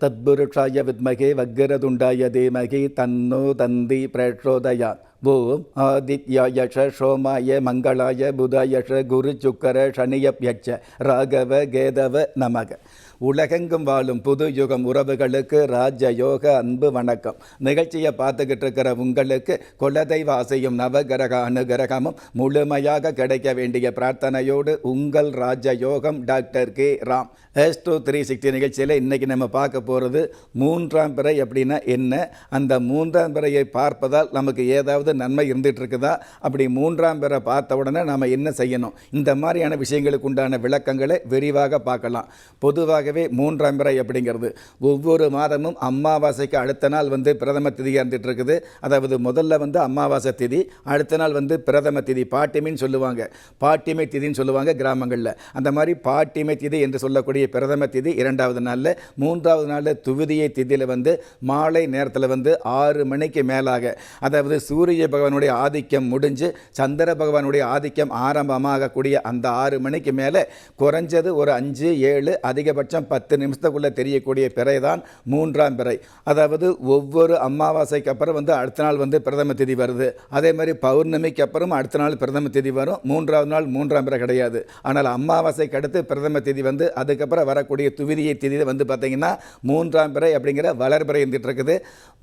தத்புருஷாய வித்மகே வக்ரதுண்டாய தீமகி தன்னோ தந்தி பிரச்சோதயா ஓம் ஆதித்யாய சோமாய மங்களாய புதாயஷ குரு சுக்கர சனியப்யட்ச ராகவ கேதவ நமக. உலகெங்கும் வாழும் புது யுகம் உறவுகளுக்கு ராஜ யோக அன்பு வணக்கம். நிகழ்ச்சியை பார்த்துக்கிட்டு இருக்கிற உங்களுக்கு குலதெய்வ ஆசையும் நவகிரக அனுகிரகமும் முழுமையாக கிடைக்க வேண்டிய பிரார்த்தனையோடு உங்கள் ராஜ யோகம் doctor K. Ram. S two three sixty நிகழ்ச்சியில் இன்றைக்கி நம்ம பார்க்க போகிறது மூன்றாம் பிறை அப்படின்னா என்ன? அந்த மூன்றாம் பிறையை பார்ப்பதால் நமக்கு ஏதாவது நன்மை இருந்துகிட்டு இருக்குதா அப்படி மூன்றாம் பேரை பார்த்த உடனே நாம் என்ன செய்யணும்? இந்த மாதிரியான விஷயங்களுக்கு உண்டான விளக்கங்களை விரிவாக பார்க்கலாம். பொதுவாகவே மூன்றாம் பிறை அப்படிங்கிறது. ஒவ்வொரு மாதமும் அமாவாசைக்கு அடுத்த நாள் வந்து பிரதம திதியாக இருந்துகிட்டு இருக்குது அதாவது முதல்ல வந்து அமாவாசை திதி அடுத்த நாள் வந்து பிரதம திதி பாட்டிமின்னு சொல்லுவாங்க. பாட்டிமை திதின்னு சொல்லுவாங்க கிராமங்களில். அந்த மாதிரி பாட்டிமை திதி என்று சொல்லக்கூடிய பிரதம திதி இரண்டாவது நாளில். மூன்றாவது நாளில் துவிதியை திதியில் வந்து மாலை நேரத்தில் வந்து ஆறு மணிக்கு மேலாக. அதாவது சூரிய பகவானுடைய ஆதிக்கம் முடிஞ்சு சந்திர பகவானுடைய ஆதிக்கம் ஆரம்பமாகக்கூடிய அந்த ஆறு மணிக்கு மேலே குறைஞ்சது ஒரு அஞ்சு ஏழு அதிகபட்சம் பத்து நிமிஷத்துக்குள்ளே தெரியக்கூடிய பிறை தான் மூன்றாம் பிறை. அதாவது ஒவ்வொரு அமாவாசைக்கு அப்புறம் வந்து அடுத்த நாள் வந்து பிரதம திதி வருது. அதே மாதிரி பௌர்ணமிக்கு அப்புறம் அடுத்த நாள் பிரதம திதி வரும். மூன்றாவது நாள் மூன்றாம் பிறை கிடையாது. ஆனால் அமாவாசைக்கு அடுத்து பிரதம திதி வந்து அதுக்கப்புறம் வரக்கூடிய துவிதியை திதி வந்து பார்த்தீங்கன்னா மூன்றாம் பிறை அப்படிங்கிற வளர்பிறை இருந்துகிட்டு இருக்குது.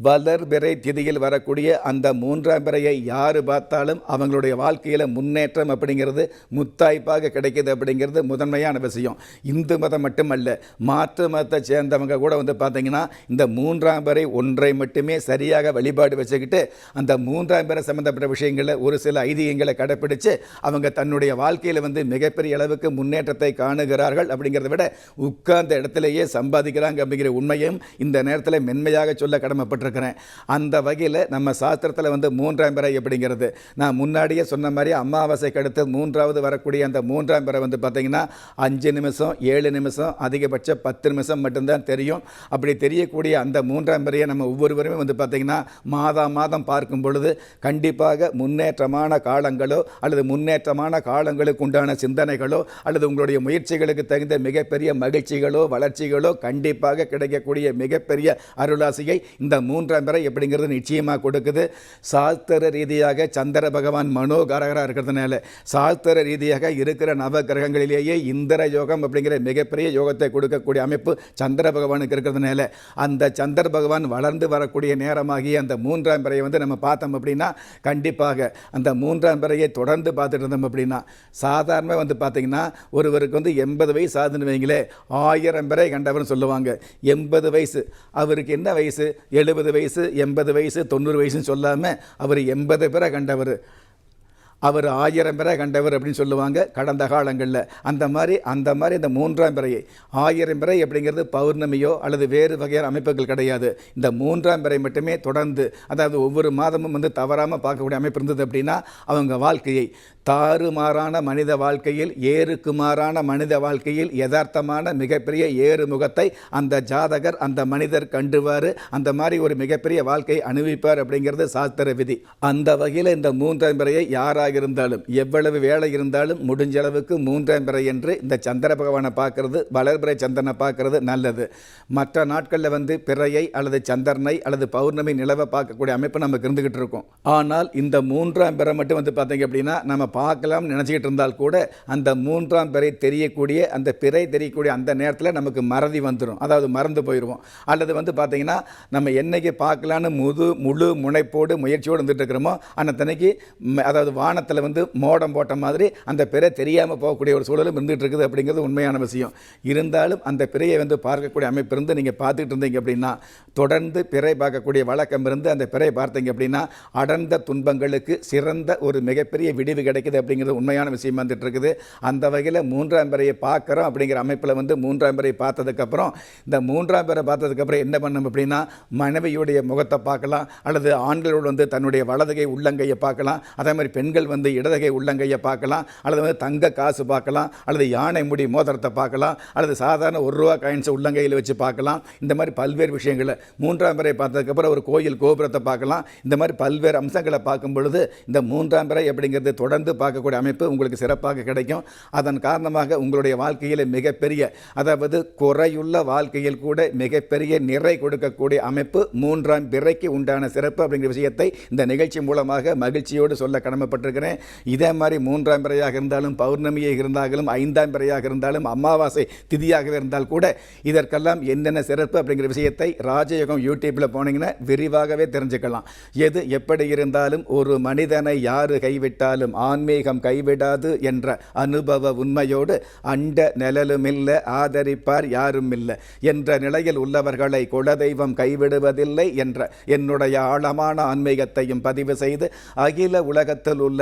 வளர்பிறை திதியில் வரக்கூடிய அந்த மூன்றாம் பரம்பரையை யார் பார்த்தாலும் அவங்களுடைய வாழ்க்கையில் முன்னேற்றம் அப்படிங்கிறது முத்தாய்ப்பாக கிடைக்கிது அப்படிங்கிறது முதன்மையான விஷயம். இந்து மதம் மட்டுமல்ல மாற்று மதத்தை சேர்ந்தவங்க கூட வந்து பார்த்தீங்கன்னா இந்த மூன்றாம் பறை ஒன்றை மட்டுமே சரியாக வழிபாடு வச்சுக்கிட்டு அந்த மூன்றாம் பறை சம்மந்தப்பட்ட விஷயங்களில் ஒரு சில ஐதீகங்களை கடைப்பிடித்து அவங்க தன்னுடைய வாழ்க்கையில் வந்து மிகப்பெரிய அளவுக்கு முன்னேற்றத்தை காணுகிறார்கள் அப்படிங்கிறத விட உட்கார்ந்த இடத்துலையே சம்பாதிக்கிறாங்க அப்படிங்கிற உண்மையும் இந்த நேரத்தில் மென்மையாக சொல்ல கடமைப்பட்டிருக்கிறேன். அந்த வகையில் நம்ம சாஸ்திரத்தில் வந்து மூன்றாம் பிறை எப்படிங்கிறது? நான் முன்னாடியே சொன்ன மாதிரி அமாவாசைக்கு அடுத்து மூன்றாவது வரக்கூடிய அந்த மூன்றாம் பிறை வந்து பார்த்தீங்கன்னா அஞ்சு நிமிஷம் ஏழு நிமிஷம் அதிகபட்சம் பத்து நிமிஷம் மட்டும்தான் தெரியும். அப்படி தெரியக்கூடிய அந்த மூன்றாம் பிறையை நம்ம ஒவ்வொருவருமே வந்து பார்த்தீங்கன்னா மாதம் மாதம் பார்க்கும் பொழுது கண்டிப்பாக முன்னேற்றமான காலங்களோ அல்லது முன்னேற்றமான காலங்களுக்கு உண்டான சிந்தனைகளோ அல்லது உங்களுடைய முயற்சிகளுக்கு தகுந்த மிகப்பெரிய மகிழ்ச்சிகளோ வளர்ச்சிகளோ கண்டிப்பாக கிடைக்கக்கூடிய மிகப்பெரிய அருளாசியை இந்த மூன்றாம் பிறை எப்படிங்கிறது நிச்சயமாக கொடுக்குது. சா சாஸ்திர ரீதியாக சந்திர பகவான் மனோகாரகராக இருக்கிறதுனால சாஸ்திர ரீதியாக இருக்கிற நவ கிரகங்களிலேயே இந்திர யோகம் அப்படிங்கிற மிகப்பெரிய யோகத்தை கொடுக்கக்கூடிய அமைப்பு சந்திர பகவானுக்கு இருக்கிறதுனால அந்த சந்திர பகவான் வளர்ந்து வரக்கூடிய நேரமாகிய அந்த மூன்றாம் பிறையை வந்து நம்ம பார்த்தோம் அப்படின்னா கண்டிப்பாக அந்த மூன்றாம் பிறையை தொடர்ந்து பார்த்துட்டு இருந்தோம் அப்படின்னா சாதாரணமாக வந்து பார்த்தீங்கன்னா ஒருவருக்கு வந்து எண்பது வயசு ஆகுதுன்னு வைங்களே ஆயிரம் பிறை கண்டவர்னு சொல்லுவாங்க. எண்பது வயசு. அவருக்கு என்ன வயசு? எழுபது வயசு எண்பது வயசு தொண்ணூறு வயசுன்னு சொல்லாமல் அவர் எண்பது பிறை கண்டவர். அவர் ஆயிரம் பிறை கண்டவர் அப்படின்னு சொல்லுவாங்க கடந்த காலங்களில். அந்த மாதிரி அந்த மாதிரி இந்த மூன்றாம் பிறையை. ஆயிரம் பிறை அப்படிங்கிறது பௌர்ணமியோ அல்லது வேறு வகையான அமைப்புகள் கிடையாது. இந்த மூன்றாம் பிறை மட்டுமே தொடர்ந்து அதாவது ஒவ்வொரு மாதமும் வந்து தவறாமல் பார்க்கக்கூடிய அமைப்பு இருந்தது அப்படின்னா அவங்க வாழ்க்கையை தாறுமாறான மனித வாழ்க்கையில் ஏறுக்கு மாறான மனித வாழ்க்கையில் யதார்த்தமான மிகப்பெரிய ஏறுமுகத்தை அந்த ஜாதகர் அந்த மனிதர் கண்டுவார். அந்த மாதிரி ஒரு மிகப்பெரிய வாழ்க்கையை அனுபவிப்பார் அப்படிங்கிறது சாஸ்திர விதி. அந்த வகையில் இந்த மூன்றாம் பிறையை யாராக இருந்தாலும் எவ்வளவு வேலை இருந்தாலும் முடிஞ்ச அளவுக்கு மூன்றாம் பிறை என்று இந்த சந்திர பகவானை பார்க்கறது வளர்பிறை சந்திரனை பார்க்கறது நல்லது. மற்ற நாட்களில் வந்து பிறையை அல்லது சந்திரனை அல்லது பௌர்ணமி நிலவை பார்க்கக்கூடிய அமைப்பு நமக்கு இருந்துகிட்டு இருக்கும். ஆனால் இந்த மூன்றாம் பிறை மட்டும் வந்து பார்த்தீங்க அப்படின்னா நம்ம பார்க்கலாம்னு நினச்சிக்கிட்டு இருந்தால் கூட அந்த மூன்றாம் பிறை தெரியக்கூடிய அந்த பிறை தெரியக்கூடிய அந்த நேரத்தில் நமக்கு மறதி வந்துடும் அதாவது மறந்து போயிடுவோம் அல்லது வந்து பார்த்தீங்கன்னா நம்ம என்னைக்கு பார்க்கலான்னு முது முழு முனைப்போடு முயற்சியோடு வந்துட்டு இருக்கிறோமோ அன்னத்தனைக்கு அதாவது வான வானத்தில் வந்து மோடம் போட்ட மாதிரி அந்த பிறை தெரியாமல் போகக்கூடிய ஒரு சூழலும் இருந்துகிட்டு இருக்குது அப்படிங்கிறது உண்மையான விஷயம். இருந்தாலும் அந்த பிறையை வந்து பார்க்கக்கூடிய அமைப்பு இருந்து நீங்கள் பார்த்துட்டு இருந்தீங்க அப்படின்னா தொடர்ந்து பிறை பார்க்கக்கூடிய வழக்கம் இருந்து அந்த பிறை பார்த்தீங்க அப்படின்னா அடர்ந்த துன்பங்களுக்கு சிறந்த ஒரு மிகப்பெரிய விடிவு கிடைக்குது அப்படிங்கிறது உண்மையான விஷயம் வந்துட்டு இருக்குது. அந்த வகையில் மூன்றாம் பிறையை பார்க்குறோம் அப்படிங்கிற அமைப்பில் வந்து மூன்றாம் பிறையை பார்த்ததுக்கப்புறம் இந்த மூன்றாம் பிறை பார்த்ததுக்கப்புறம் என்ன பண்ணணும் அப்படின்னா மனைவியுடைய முகத்தை பார்க்கலாம் அல்லது ஆண்களோடு வந்து தன்னுடைய வலதுகை உள்ளங்கையை பார்க்கலாம். அதே மாதிரி பெண்கள் பெண்கள் வந்து இடதுகை உள்ளங்கையை பார்க்கலாம் அல்லது வந்து தங்க காசு பார்க்கலாம் அல்லது யானை முடி மோதிரத்தை பார்க்கலாம் அல்லது சாதாரண ஒரு ரூபா காயின்ஸை உள்ளங்கையில் வச்சு பார்க்கலாம். இந்த மாதிரி பல்வேறு விஷயங்களை மூன்றாம் பிறை பார்த்ததுக்கப்புறம் ஒரு கோயில் கோபுரத்தை பார்க்கலாம். இந்த மாதிரி பல்வேறு அம்சங்களை பார்க்கும் பொழுது இந்த மூன்றாம் பிறை அப்படிங்கிறது தொடர்ந்து பார்க்கக்கூடிய அமைப்பு உங்களுக்கு சிறப்பாக கிடைக்கும். அதன் காரணமாக உங்களுடைய வாழ்க்கையில் மிகப்பெரிய அதாவது குறையுள்ள வாழ்க்கையில் கூட மிகப்பெரிய நிறை கொடுக்கக்கூடிய அமைப்பு மூன்றாம் பிறைக்கு உண்டான சிறப்பு அப்படிங்கிற விஷயத்தை இந்த நிகழ்ச்சி மூலமாக மகிழ்ச்சியோடு சொல்ல சொல்லியிருக்கிறேன் இதே மாதிரி மூன்றாம் பிறையாக இருந்தாலும் பௌர்ணமியாக இருந்தாலும் ஐந்தாம் பிறையாக இருந்தாலும் அமாவாசை திதியாகவே இருந்தால் கூட இதற்கெல்லாம் என்னென்ன சிறப்பு அப்படிங்கிற விஷயத்தை ராஜயோகம் யூடியூப்பில் போனீங்கன்னா விரிவாகவே தெரிஞ்சுக்கலாம். எது எப்படி இருந்தாலும் ஒரு மனிதனை யார் கைவிட்டாலும் ஆன்மீகம் கைவிடாது என்ற அனுபவ உண்மையோடு அண்ட நிழலுமில்லை ஆதரிப்பார் யாரும் இல்லை என்ற நிலையில் உள்ளவர்களை குலதெய்வம் கைவிடுவதில்லை என்ற என்னுடைய ஆழமான ஆன்மீகத்தையும் பதிவு செய்து அகில உலகத்தில் உள்ள